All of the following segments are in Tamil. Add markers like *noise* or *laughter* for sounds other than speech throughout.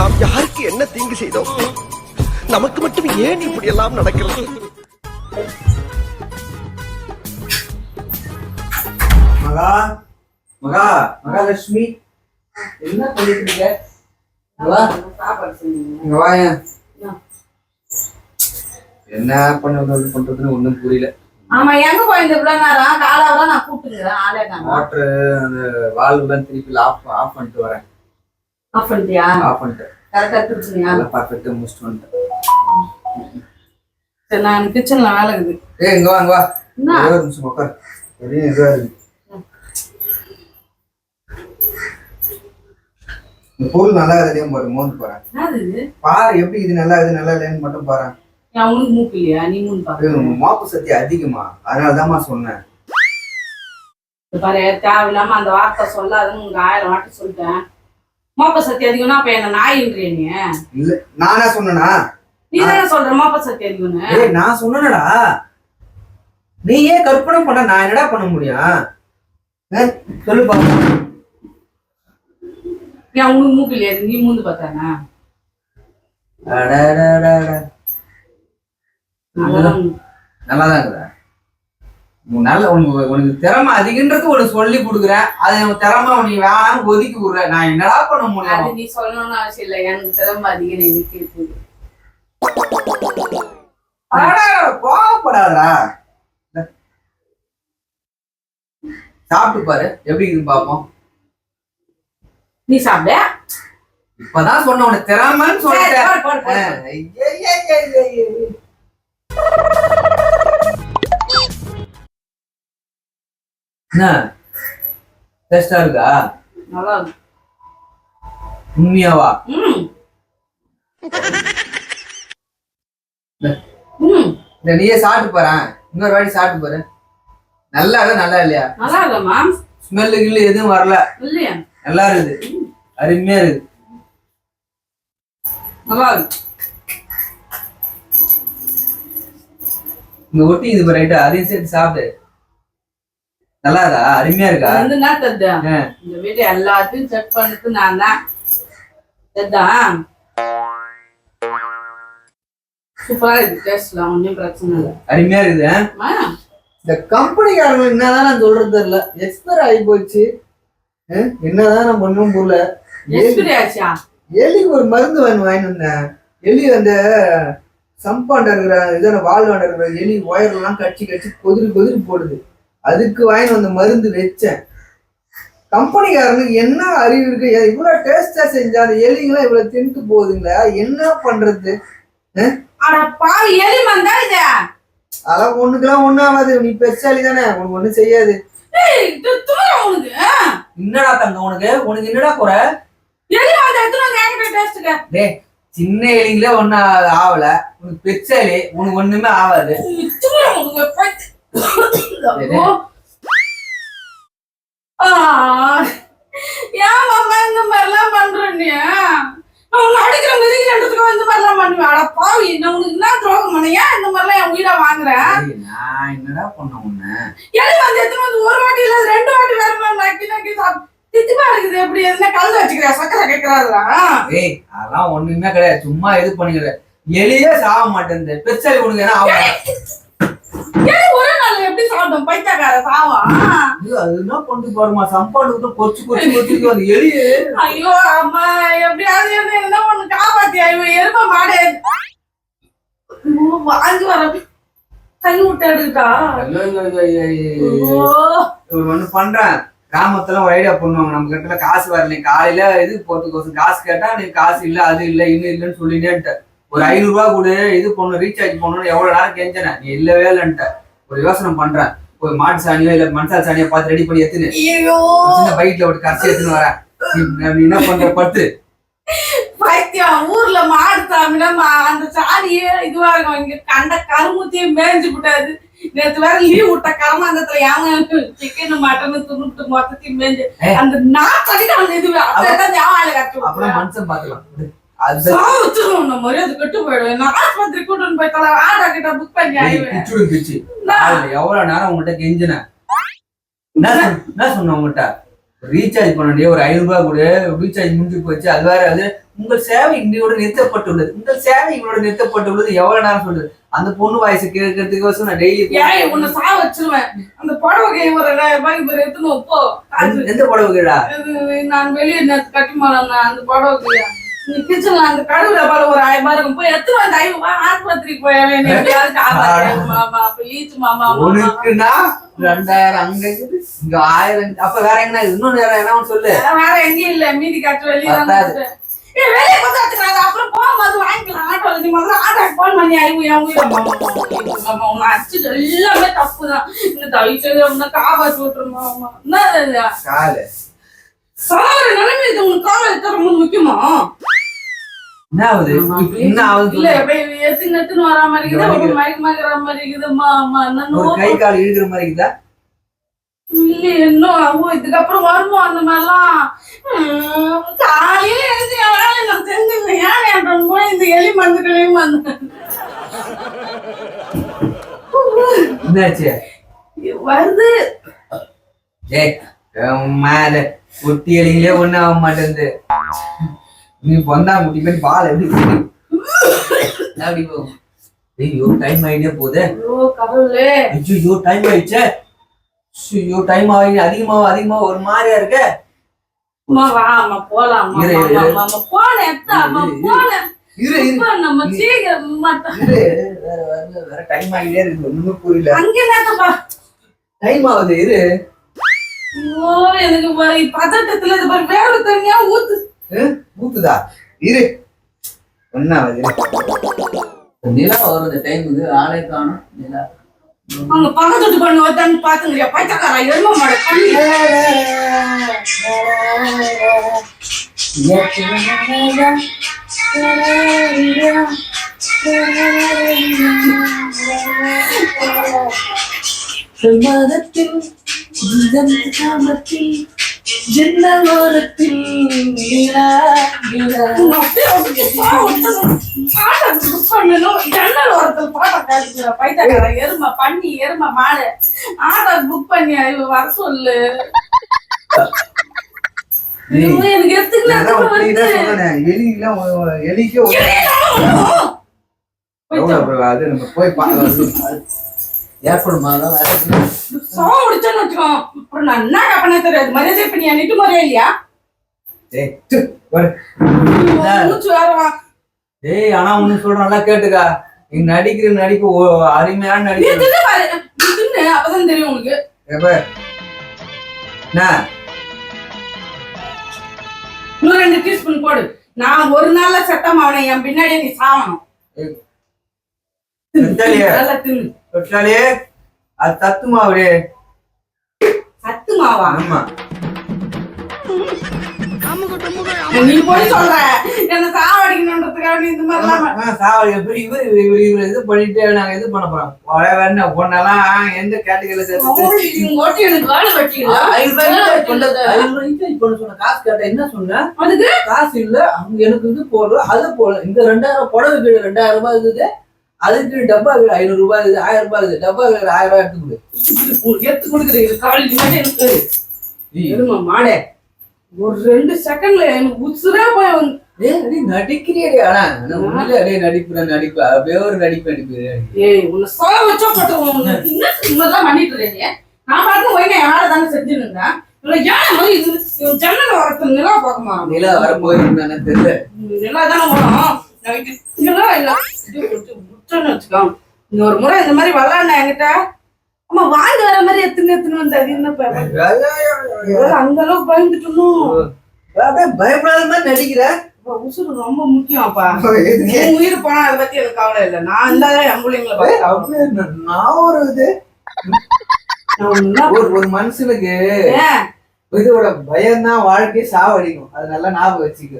நாம் யாருக்கு என்ன தீங்கு செய்தோம்? நமக்கு மட்டும் ஏன் இப்படி எல்லாம் நடக்கிறது? மகா மகா மகாலட்சுமி என்ன பண்ணிட்டு என்ன? பண்ணுறது பண்றதுன்னு ஒண்ணும் புரியல. ஆமா எங்க போயிருந்த இவ்வளவு நேரம்? காலாவெல்லாம் நான் ஆளே நான் மோட்டரு அந்த வால்வுலாம் திருப்பி ஆஃப் ஆஃப் பண்ணிட்டு வரேன். ஆஃப் பண்ணிட்டியா? ஆஃப் பண்ணிட்டேன். கரெக்டா திருச்சினியா நல்லா பர்ஃபெக்டா முடிச்சுட்டு வந்துட்டேன். சரி நான் கிச்சன்ல வேலை இருக்குது. ஏய் இங்க வா இங்க வா? ஒரே ஒரு நிமிஷம் உட்கார் பெரிய இதுவா இருக்கு? இந்த பொருள் நல்லா இருக்குதையும் பாரு மோந்து இது? பாரு எப்படி இது நல்லா இருக்குது நல்லா இல்லைன்னு மட்டும் பாரு. என் உனக்கு மூக்கு இல்லையா? நீ மூணு பாரு. மாப்பு சக்தி அதிகமா. அதனாலதாம்மா சொன்னேன். இது பாரு தேவையில்லாம அந்த வார்த்தை சொல்லாதுன்னு உங்க ஆயிரம் வாட்டி சொல்லிட்டேன். மோப்ப சக்தி அதிகம்னா அப்ப என்ன நாயின்றிய நீ இல்ல நானா சொன்னனா? நீ தானே சொல்ற மோப்ப சக்தி அதிகம்னு? ஏய் நான் சொன்னேனடா. நீ ஏன் கற்பனை பண்ண நான் என்னடா பண்ண முடியும்? சொல்லு பாப்போம் ஏன் உனக்கு மூக்கு இல்லையா? நீ மூந்து பார்த்தானே. அதெல்லாம் நல்லாதான் இருக்குதா. நல்ல உனக்கு உனக்கு திறமை அதிகன்றது உனக்கு சொல்லி கொடுக்குறேன் அது உன் திறமை நீ வேணாம்னு ஒதுக்கி விடுற நான் என்னடா பண்ண அது முடியும் நீ சொல்லணும்னு அவசியம் இல்லை. எனக்கு திறமை அதிகம் எனக்கு இருக்குது கோவப்படாதடா. சாப்பிட்டு பாரு. எப்படி இருக்குன்னு பாப்போம் நீ சாப்பிட? இப்பதான் சொன்ன உனக்கு திறமைன்னு சொல்லிட்டேன். என்ன? டேஸ்டா இருக்கா? நல்லா இருக்கு. உண்மையாவா இந்த. நீயே சாப்பிட்டு பாரு இன்னொரு வாட்டி சாப்பிட்டு பாரு நல்லா இருக்கா நல்லா இல்லையா? நல்லா இருக்கம்மா ஸ்மெல்லு கில்லு எதுவும் வரல. இல்லையா? நல்லா இருக்குது. அருமையா இருக்குது. நல்லா இருக்கு. இங்க ஒட்டி இது ரைட்டா அதையும் சேர்த்து சாப்பிடு. நல்லா இருக்கா அருமையா இருக்கா? என்ன தருது ஆ. இந்த வீட்டு எல்லாத்தையும் செக் பண்ணிட்டு நான் தான் சரிதான் சூப்பரா இருக்கு டேஸ்ட்லாம் ஒன்றும் பிரச்சனை இல்லை. அருமையா இருக்குது இந்த கம்பெனிக்காரங்க என்னதான் நான் சொல்றது தெரியல. எக்ஸ்பயர் ஆகி போச்சு? என்னதான் நான் பண்ணும் போல எக்ஸ்பிரி ஆச்சா? எலிக்கு ஒரு மருந்து வாங்கி வாங்கிட்டு வந்தேன். எலி அந்த சம்பாண்ட இருக்கிற இதான வாழ்வாண்ட இருக்கிற எலி ஒயர்லாம் கடிச்சு கடிச்சு கொதிரி கொதிரி போடுது. அதுக்கு வாங்கி வந்த மருந்து வச்சேன். கம்பெனிக்காரனுக்கு என்ன அறிவு இருக்கு? ஏ, இவ்வளவு டேஸ்டா செஞ்சா அந்த எலிங்கெல்லாம் இவ்வளவு தின்ட்டு போகுதுங்களா என்ன பண்றது? அட பாவி எலி மந்தா இது? அதெல்லாம் ஒண்ணுக்கெல்லாம் ஒண்ணும் ஆகாது. நீ பெருசாலி தானே? உனக்கு ஒண்ணும் செய்யாது. ஏய், இது தூரம் உனக்கு. ஆ, என்னடா தங்க உனக்கு? உனக்கு என்னடா குறை? சின்ன எலிங்களே ஒண்ணும் ஆகல. உனக்கு பெருசாலி உனக்கு ஒண்ணுமே ஆகாது. ஏன் மாமா இந்த மாதிரிலாம் பண்ற நீ நான் உன்னை அடிக்கிற மிதிக்கிறதுக்கு இந்த மாதிரிலாம் பண்ணுவேன் அட பாவி நான் உனக்கு என்ன துரோகம் பண்ண? ஏன் இந்த மாதிரிலாம் என் உயிரை வாங்குறேன் நான் என்னடா பண்ண உன்ன? எலி வந்து எத்தனை வந்து ஒரு வாட்டி இல்ல ரெண்டு வாட்டி வேற மாதிரி நக்கி நக்கி தித்திப்பா இருக்குது. எப்படி என்ன கல் வச்சுக்கிறியா? சக்கரை கேட்கறாதா ஏய் அதெல்லாம் ஒண்ணுமே கிடையாது. சும்மா இது பண்ணிக்கிற. எலியே சாக மாட்டேங்குது பெருசாலி உனக்கு என்ன ஆகும் ஒரே எப்படி சாப்பிட்டோம்? பைத்தியக்கார சாவா? அது என்ன பண்ணிட்டு பாருமா சம்பாடு கொச்சு கொச்சு கொச்சு அந்த எலி. ஐயோ அம்மா எப்படியாவது என்ன ஒண்ணு காப்பாத்தியா? இவன் எரும மாடு. வாங்கி வர. கை விட்டு எடுக்கா ஐயோ, ஐயோ, ஐயோ, ஐயோ, ஐயோ. ஐயோ. இவர் ஒண்ணு பண்றேன் கிராமத்துல ஒரு ஐடியா பண்ணுவாங்க. நம்ம கிட்ட காசு வரல. காலையில இது போறதுக்கோசம் காசு. கேட்டா நீ காசு இல்ல அது இல்ல இன்னும் இல்லைன்னு சொல்லிட்டேன்ட்ட. ஒரு ஐநூறு ரூபா கொடு இது பண்ணணும் ரீசார்ஜ் பண்ணணும் எவ்வளவு நேரம் கெஞ்சன? நீ இல்லவே இல்லைன்ட்ட. ஒரு யோசனை பண்றேன். ஒரு மாட்டு சாணியோ இல்ல மணசால் சாணியோ பார்த்து ரெடி பண்ணி எடுத்துன்னு சின்ன பைக்ல ஒரு கரைச்சி எடுத்துன்னு வரேன். நீ- என்ன பண்ற? பத்து பைத்தியம் ஊர்ல மாடு சாமினா மா- அந்த சாணியே இதுவா இருக்கும். இங்க கண்ட கருமுத்தியும் மேய்ஞ்சு விட்டாது நேத்து வேற லீவ் விட்ட கரமாந்தத்துல ஏங்க சிக்கன் மட்டன் துணுட்டு மொத்தத்தையும் மேய்ஞ்சு ஏய். அந்த நாத்தடிக்கு அந்த இது அதான் ஞாபகம் அப்புறம் மனுஷன் பாத்துக்கலாம் அது சாவுச்சிரும் நம்ம மரியாதை கெட்டு போயிடும். நான் ஆஸ்பத்திரி கூட்டின்னு போய் தலை ஆடா கிட்ட புக் பண்ணி பிச்சுடு பிச்சு எவ்வளவு நேரம் உங்ககிட்ட கெஞ்சினேன் என்ன சொன்ன- உங்ககிட்ட ரீசார்ஜ் பண்ண ஒரு ஐநூறு ரூபாய் கொடு. ரீசார்ஜ் முடிஞ்சு போச்சு. அது வேற அது உங்கள் சேவை இங்கோட நிறுத்தப்பட்டுள்ளது. உங்கள் சேவை இங்களோட நிறுத்தப்பட்டுள்ளது. எவ்வளவு நேரம் சொல்லுது? அந்த பொண்ணு வாய்ஸ் கேட்கறதுக்கு நான் டெய்லி உன்னை சா வச்சிருவேன். அந்த புடவை கை ஒரு பேர் எடுத்துன்னு போ. எந்த புடவை நான் வெளியே கட்டி மாறேன் அந்த புடவை கையா கிச்சன்ல அந்த கடுவுல பாரு ஒரு ஆயிரம் ரூபாய் இருக்கும். போய் எத்தனை வந்து ஐயோ ஆஸ்பத்திரிக்கு போய் எப்படியாவது மாமா ப்ளீஸ் மாமா மாமா. உனக்குன்னா ரெண்டாயிரம் அங்க இருக்குது இங்க ஆயிரம். அப்ப வேற என்ன இன்னொன்னு வேற என்ன சொல்லு. வேற எங்கேயும் இல்ல மீதி காட்டு வெளியே வெளியே வச்சுக்கிறாங்க அப்புறம் போகும்போது வாங்கிக்கலாம். ஆட்டோல நீ முதல்ல ஆட்டோக்கு போன் பண்ணி ஐயோ அவங்க அச்சு எல்லாமே தப்பு தான் இந்த தவிச்சு விட்டுருமா என்ன? காலு. சாவர நிலைமை இது உனக்கு காவல் ரொம்ப முக்கியமா? என்ன ஆகுது என்ன ஆகுது இல்ல நெத்துன்னு வரா மாதிரி இருக்குது மயக்க மயக்கிற மாதிரி ஒரு கை கால் இழுக்கிற மாதிரி இருக்குதா? இல்ல இன்னும் அவங்க இதுக்கப்புறம் வருவோம் அந்த மாதிரிலாம். காலையில எழுந்து வேலையை நான் செஞ்சுருந்தேன் ஏன் என் போய் இந்த எலி மருந்து எலி மருந்து என்னாச்சு? வருது. ஏய் மேல குட்டி எலிங்களே ஒண்ணு ஆக மாட்டேங்குது. நீ பொந்தா குட்டி போய் பால் எப்படி? *coughs* அப்படி போகும் ஐயோ டைம் ஆயிட்டே போகுது ஐயோ டைம் ஆயிடுச்சே. ஐயோ டைம் ஆகி அதிகமாக அதிகமாக ஒரு மாதிரியா இருக்க? வேற வேற வேற புரியல. டைம் ஆகுது இரு. எனக்கு பதட்டத்துல வேலை தனியா ஊத்து. ஊத்துதா இரு. ஒன்னாவது நிலா வருது டைமுக்கு ஆளே காணும். நிலா. அங்க பக்கத்து பண்ணு வந்தான்னு பாத்துங்க பைத்தக்காரா எரும மாடு பண்ணி பிரமாதத்தில் காமத்தில் ஜன்னலோரத்தில் நிலா நிலா book பண்ணணும். ஜன்னல் ஓரத்துல பாட்டை காட்டுகிற பைத்தியக்காரா, எருமை, மாடு. ஆட்டோ book பண்ணி வர சொல்லு. எனக்கு எடுத்துக்கல, எடுத்துக்கல வருது. எலிக்கெல்லாம் எலிக்கே பைத்தியம். அது நம்ம போய் பார்க்கலாம் ஏற்படுமா அதான் வேற சவம் முடிச்சேன்னு வச்சுக்கோ. அப்புறம் நான் என்ன கப்பனே தெரியாது. மரியாதை நீ என்னிட்டு மரியாதை இல்லையா? ஏய், ஆனா ஒண்ணு நல்லா கேட்டுக்கா. நீ நடிக்கிற நடிப்பு அருமையான நடிப்பு. அப்பதான் தெரியும் உனக்கு. இன்னும் ரெண்டு டீஸ்பூன் போடு. நான் ஒரு நாள்ல சட்டம் அவனை என் பின்னாடியே நீ சாவணும். நல்லா தின்னு. வெத்தாலியே அது தத்துமா அப்படியே சத்து மாவா ஆமா நீ போய் சொல்ற. என்ன சாவடிக்கணுன்றதுக்காக நீ இந்த மாதிரிலாம் சாவடி. எப்படி இவர் இவர் இது பண்ணிட்டு நாங்க இது பண்ண போறோம். வேணா பொண்ணெல்லாம் எந்த கேட்டகரியில சேர்த்து ஓட்டி எனக்கு வேலை வெட்டிடல காசு கேட்ட என்ன சொன்ன? அதுக்கு? காசு இல்ல அவங்க எனக்கு இது போடுற அது போடல. இந்த ரெண்டாயிரம் புடவை ரெண்டாயிரம் ரூபாய் இருக்குது. அதுக்கு டப்பா ஐநூறு ரூபாய் இருக்குது ஆயிரம் ரூபாய் இருக்குது டப்பா கீழே ஆயிரம் ரூபாய் எடுத்து கொடு. எடுத்து கொடுக்குறீங்க காலேஜ் மாதிரி எனக்கு எருமா மாடே. ஒரு ரெண்டு செகண்ட்ல எனக்கு உசுரே போய் வந்து ஏய் நீ நடிக்கிறியடி. ஆனா உண்மையிலே அப்படியே நடிப்பு நடிப்பு. அப்படியே ஒரு நடிப்பு நடிப்பு. ஏய் உன்னை சொல்ல வச்சா பட்டு இன்னும் இன்னதான் பண்ணிட்டு இருக்கீங்க நான் பாட்டு ஒய்னா யாரை தானே மாதிரி இது இவன் ஜன்னல் வரத்து நிலா பார்க்கமா நிலா வர போயிருந்தானே தெரியல. நிலா தானே வரும் நைட்டு நிலா இல்ல இது விட்டு விட்டோன்னு வச்சுக்கோ. இந்த ஒரு முறை இந்த மாதிரி விளாட்னா என்கிட்ட. அம்மா வாங்கி வர மாதிரி எத்துன்னு எத்துன்னு வந்து அது என்ன அந்த அளவுக்கு பயந்துட்டணும் பயப்படாத மாதிரி நடிக்கிற? உசுறு ரொம்ப முக்கியம்ப்பா? உன் உயிர் போனா அதை பத்தி எனக்கு கவலை இல்லை. நான் இருந்தாலே என் பிள்ளைங்களை பார்த்து நான் ஒரு இது. ஒரு மனுஷனுக்கு இதோட பயம் தான் வாழ்க்கையை சாவடிக்கும். அது நல்லா ஞாபகம் வச்சுக்க.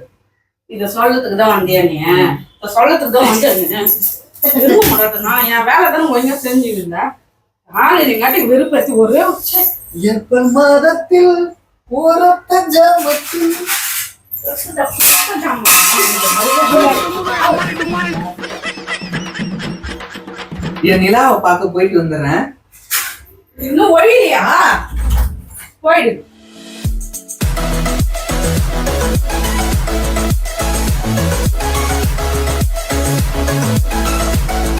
இத சொல்லத்துக்கு தான் வந்தியா நீ? இத சொல்லத்துக்கு தான் வந்தியா நீ? விரும்ப மாட்டேன் நான் என் வேலை தானே ஒழுங்கா செஞ்சுட்டு இருந்தேன் ஆளு நீங்காட்டி விருப்பத்தி ஒரே எப்ப மாதத்தில் ஓரத்த ஜாமத்தில் என் நிலாவை பார்க்க போயிட்டு வந்துடுறேன். இன்னும் ஒழிலையா போயிடு.